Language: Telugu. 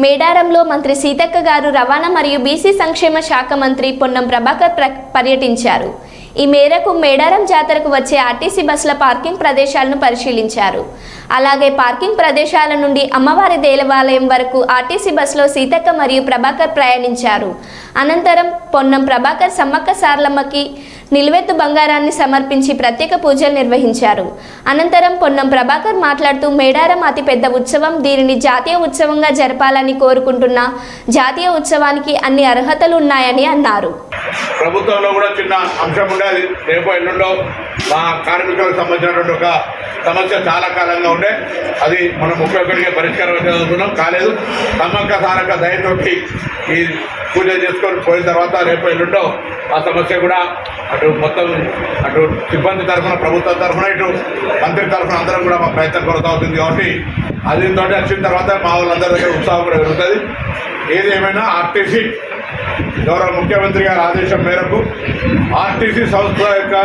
మేడారంలో మంత్రి సీతక్క గారు రవాణా మరియు బీసీ సంక్షేమ శాఖ మంత్రి పొన్నం ప్రభాకర్ ప్ర పర్యటించారు. ఈ మేరకు మేడారం జాతరకు వచ్చే ఆర్టీసీ బస్సుల పార్కింగ్ ప్రదేశాలను పరిశీలించారు. అలాగే పార్కింగ్ ప్రదేశాల నుండి అమ్మవారి దేవాలయం వరకు ఆర్టీసీ బస్సులో సీతక్క మరియు ప్రభాకర్ ప్రయాణించారు. అనంతరం పొన్నం ప్రభాకర్ సమ్మక్క సార్లమ్మకి నిలువెత్తు బంగారాన్ని సమర్పించి ప్రత్యేక పూజలు నిర్వహించారు. అనంతరం పొన్నం ప్రభాకర్ మాట్లాడుతూ మేడారం అతిపెద్ద ఉత్సవం దీనిని జాతీయ ఉత్సవంగా జరపాలని కోరుకుంటున్న. జాతీయ ఉత్సవానికి అన్ని అర్హతలు ఉన్నాయని అన్నారు. ప్రభుత్వంలో కూడా చిన్న అంశం ఉండేది రేపు ఎల్లుండో మా కార్మికులకు సంబంధించినటువంటి ఒక సమస్య చాలా కాలంగా ఉండే. అది మనం ముప్పై పరిష్కారం చదువుకున్నాం కాలేదు. సమ్మక్క సారక దయతోటి ఈ పూజ చేసుకొని పోయిన తర్వాత రేపు ఎల్లుండో ఆ సమస్య కూడా అటు మొత్తం అటు సిబ్బంది తరఫున ప్రభుత్వం తరఫున ఇటు మంత్రి తరఫున అందరం కూడా మా ప్రయత్నం కొనసాగుతుంది కాబట్టి అది తోటి వచ్చిన తర్వాత మా వాళ్ళందరి దగ్గర ఉత్సాహం కూడా పెరుగుతుంది. ఏది ఏమైనా ఆర్టీసీ గౌరవ ముఖ్యమంత్రి గారి ఆదేశం మేరకు ఆర్టీసీ సంస్థ యొక్క